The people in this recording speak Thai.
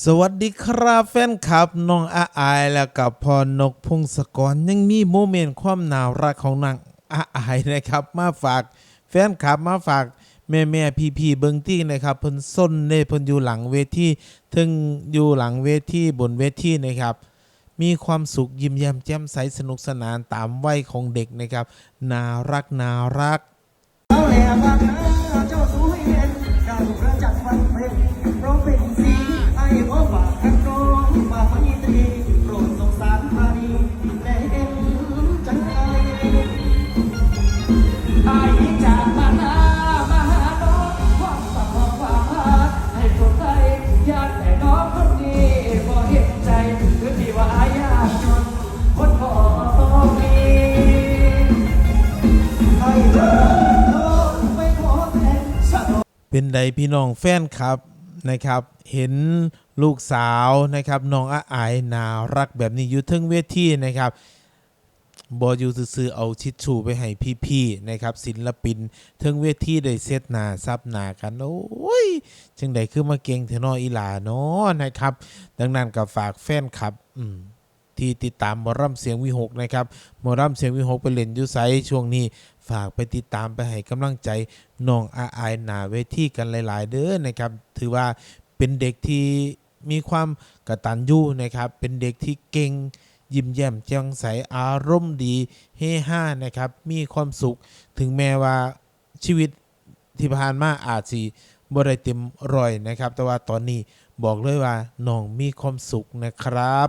สวัสดีครับแฟนคลับน้องอาอายแล้วกับพอนกพงศกรยังมีโมเมนต์ความน่ารักของนางอาอายนะครับมาฝากแฟนคลับมาฝากแม่แม่พี่พี่เบิงตี้นะครับเพิ่นส้นเน่เพิ่นอยู่หลังเวทีถึงอยู่หลังเวทีบนเวทีนะครับมีความสุขยิ้มแย้มแจ่มใสสนุกสนานตามวัยของเด็กนะครับน่ารักน่ารัก เป็นใดพี่น้องแฟนครับนะครับ เห็นลูกสาวนะครับน้องอาอายน่ารักแบบนี้อยู่ทึงเวทีนะครับ บออยู่ซื่อเอาชิดชูไปให้พี่ๆนะครับศิลปินเทึงเวทีได้เซตหนาซับหนากัน โอ้ย จังใดคือมาเก่งเทนออีหลาเนาะนะครับ ดังนั้นก็ฝากแฟนครับ อืมที่ติดตามมอร่ำเสียงวิหกนะครับมอร่ำเสียงวิหกไปเล่นยูไซช่วงนี้ ฝากไปติดตามไปให้กำลังใจน้องอาอายหนาเวทีกันหลาย ๆ เด้อนะครับ ถือว่าเป็นเด็กที่มีความกระตัญญูนะครับ เป็นเด็กที่เก่ง ยิ้มแย้มแจ่มใสอารมณ์ดีเฮฮานะครับ มีความสุข ถึงแม้ว่าชีวิตที่ผ่านมาอาจสิบ่ได้เต็มร้อยนะครับ แต่ว่าตอนนี้บอกเลยว่าน้องมีความสุขนะครับ